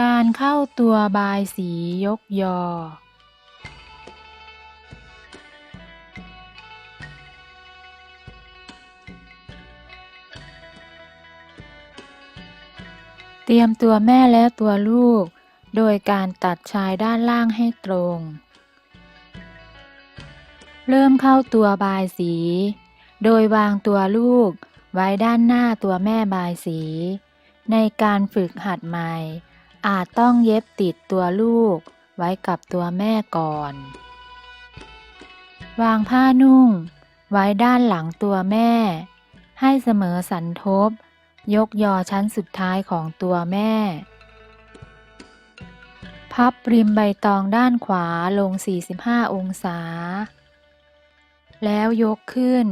การเข้าตัวบายสียกยอ เตรียมตัวแม่และตัวลูก โดยการตัดชายด้านล่างให้ตรง เริ่มเข้าตัวบายสี โดยวางตัวลูกไว้ด้านหน้าตัวแม่บายสี ในการฝึกหัดใหม่ อาจต้องเย็บติดตัวลูกไว้กับตัวแม่ก่อน วางผ้านุ่ง ไว้ด้านหลังตัวแม่ ให้เสมอสันทบ ยกยอชั้นสุดท้ายของตัวแม่ พับริมใบตองด้านขวาลง 45 องศา แล้วยกขึ้น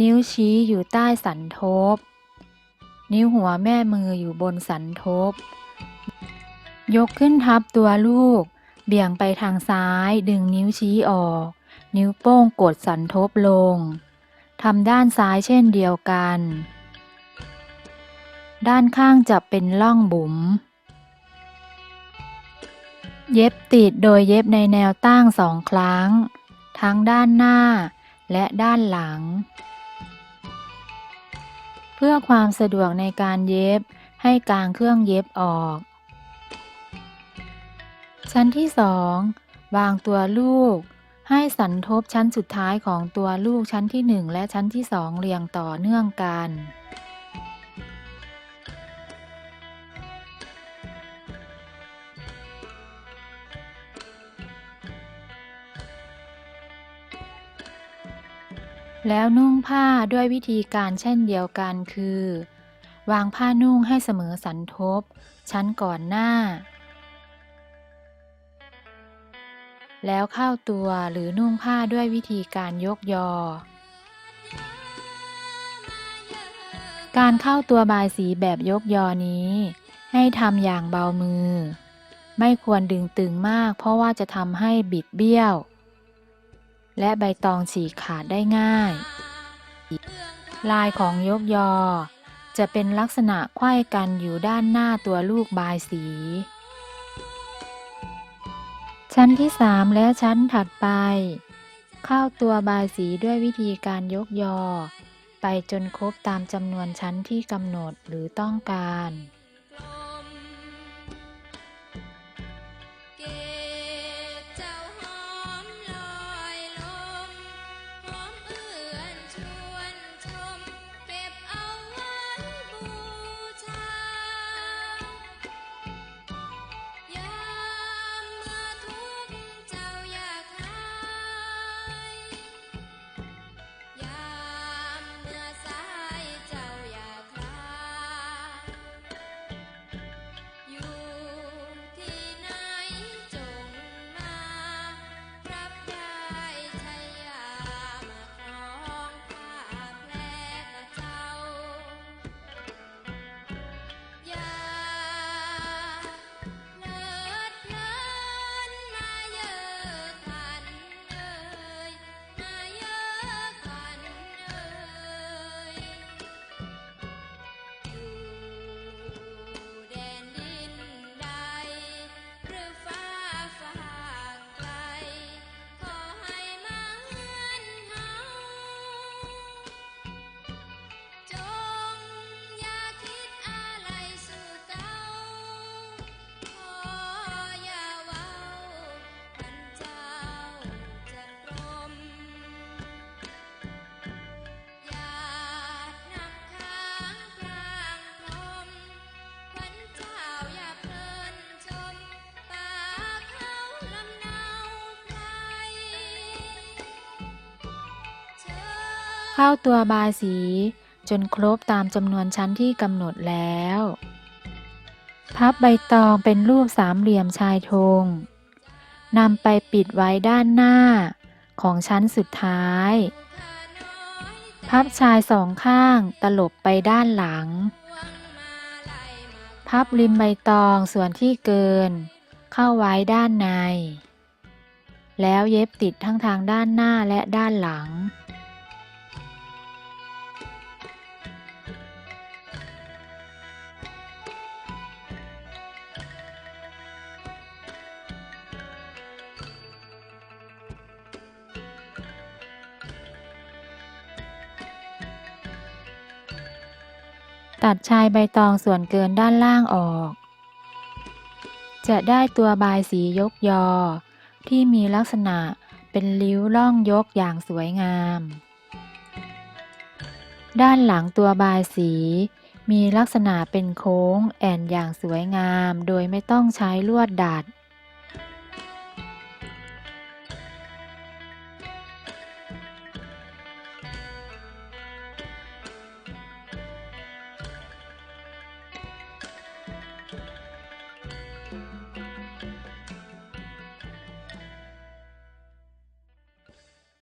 นิ้วชี้อยู่ใต้สันทบ นิ้วหัวแม่มืออยู่บนสันทบ ยกขึ้นทับตัวลูก เบี่ยงไปทางซ้ายดึงนิ้วชี้ออก นิ้วโป้งกดสันทบลงทำด้านซ้ายเช่นเดียวกัน ด้านข้างจะเป็นร่องบุ๋ม เย็บติดโดยเย็บในแนวตั้งสองครั้ง ทั้งด้านหน้าและด้านหลัง เพื่อความสะดวกในการเย็บให้กางเครื่องเย็บออก ชั้นที่สองวางตัวลูก ให้สันทบชั้นสุดท้ายของตัวลูกชั้นที่หนึ่งและชั้นที่สองเรียงต่อเนื่องกัน แล้วนุ่งผ้าด้วยวิธีการเช่นเดียวกันคือ วางผ้านุ่งให้เสมอสันทบ ชั้นก่อนหน้า แล้วเข้าตัวหรือนุ่งผ้าด้วยวิธีการยกยอ การเข้าตัวบายสีแบบยกยอนี้ ให้ทำอย่างเบามือ ไม่ควรดึงตึงมากเพราะว่าจะทำให้บิดเบี้ยว และใบตองฉีกขาดได้ง่าย ลายของยกยอ จะเป็นลักษณะไขว้กันอยู่ด้านหน้าตัวลูกบายสี ชั้นที่สามและชั้นถัดไป เข้าตัวบายสีด้วยวิธีการยกยอ ไปจนครบตามจำนวนชั้นที่กำหนดหรือต้องการเข้าตัวบายสี จนครบตามจำนวนชั้นที่กำหนดแล้ว พับใบตองเป็นรูปสามเหลี่ยมชายธงนำไปปิดไว้ด้านหน้าของชั้นสุดท้าย พับชายสองข้างตลบไปด้านหลัง พับริมใบตองส่วนที่เกิน เข้าไว้ด้านใน แล้วเย็บติดทั้งทางด้านหน้าและด้านหลัง ตัดชายใบตองส่วนเกินด้านล่างออก จะได้ตัวบายสียกยอ ที่มีลักษณะเป็นริ้วล่องยกอย่างสวยงาม ด้านหลังตัวบายสี มีลักษณะเป็นโค้งแอนอย่างสวยงาม โดยไม่ต้องใช้ลวดดัด